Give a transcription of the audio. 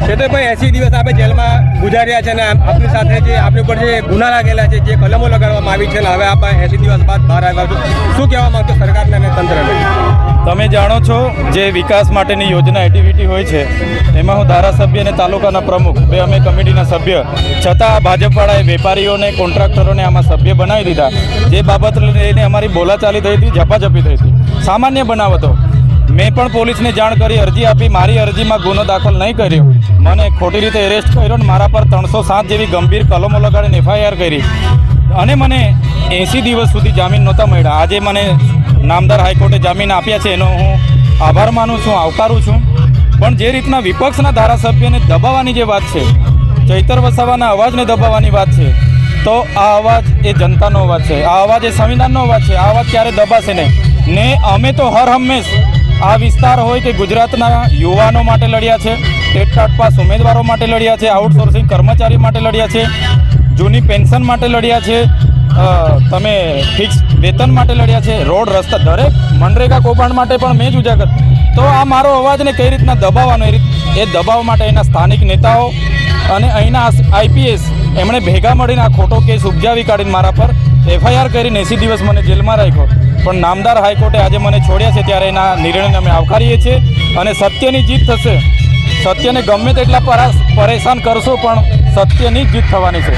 ક્ષેત્રભાઈ એસી દિવસ આપણે જેલમાં ગુજાર્યા છે અને આપણી સાથે જે આપણી ઉપર જે ગુના લાગેલા છે, જે કલમો લગાડવામાં આવી છે અને હવે આપણે એસી દિવસ બાદ બહાર આવ્યા છો શું કહેવા માંગતો સરકારને અને તંત્રને? તમે જાણો છો જે વિકાસ માટેની યોજના એક્ટિવિટી હોય છે, એમાં હું ધારાસભ્ય અને તાલુકાના પ્રમુખ, બે અમે કમિટીના સભ્ય, છતાં ભાજપવાળાએ વેપારીઓને, કોન્ટ્રાક્ટરોને આમાં સભ્ય બનાવી દીધા. જે બાબત લઈને અમારી બોલાચાલી થઈ હતી, ઝપાઝપી થઈ હતી. સામાન્ય બનાવ હતો મેં પણ પોલીસને જાણ કરી, અરજી આપી, મારી અરજીમાં ગુનો દાખલ નહીં કર્યો. મને ખોટી રીતે એરેસ્ટ કર્યો ને મારા પર ત્રણસો સાત જેવી ગંભીર કલમો લગાડીને એફઆઈઆર કરી. અને મને એંસી દિવસ સુધી જામીન નહોતા મળ્યા. આજે મને નામદાર હાઈકોર્ટે જામીન આપ્યા છે, એનો હું આભાર માનું છું, આવકારું છું. પણ જે રીતના વિપક્ષના ધારાસભ્યને દબાવવાની જે વાત છે, ચૈતર વસાવાના અવાજને દબાવવાની વાત છે, તો આ અવાજ એ જનતાનો અવાજ છે, આ અવાજ એ સંવિધાનનો અવાજ છે, આ અવાજ ક્યારે દબાશે નહીં? ને અમે તો હર હંમેશ આ વિસ્તાર હોય કે ગુજરાતના યુવાનો માટે લડ્યા છે ટેટટાટ પાસ ઉમેદવારો માટે લડ્યા છે, આઉટસોર્સિંગ કર્મચારી માટે લડ્યા છે, જૂની પેન્શન માટે લડ્યા છે તમે ફિક્સ વેતન માટે લડ્યા છે, રોડ, રસ્તા, દરેક મનરેગા કૌભાંડ માટે પણ મેં જ ઉજાગર. તો આ મારો અવાજને કઈ રીતના દબાવવાનો એ દબાવવા માટે અહીંના સ્થાનિક નેતાઓ અને અહીંના આઈપીએસ એમણે ભેગા મળીને આ ખોટો કેસ ઉપજાવી કાઢીને મારા પર એફઆઈઆર કરીને એંસી દિવસ મને જેલમાં રાખ્યો. પણ નામદાર હાઈકોર્ટે આજે મને છોડ્યા છે ત્યારે એના નિર્ણયને અમે આવકારીએ છીએ અને સત્યની જીત થશે. સત્યને ગમે તેટલા પરેશાન કરશો પણ સત્યની જીત થવાની છે.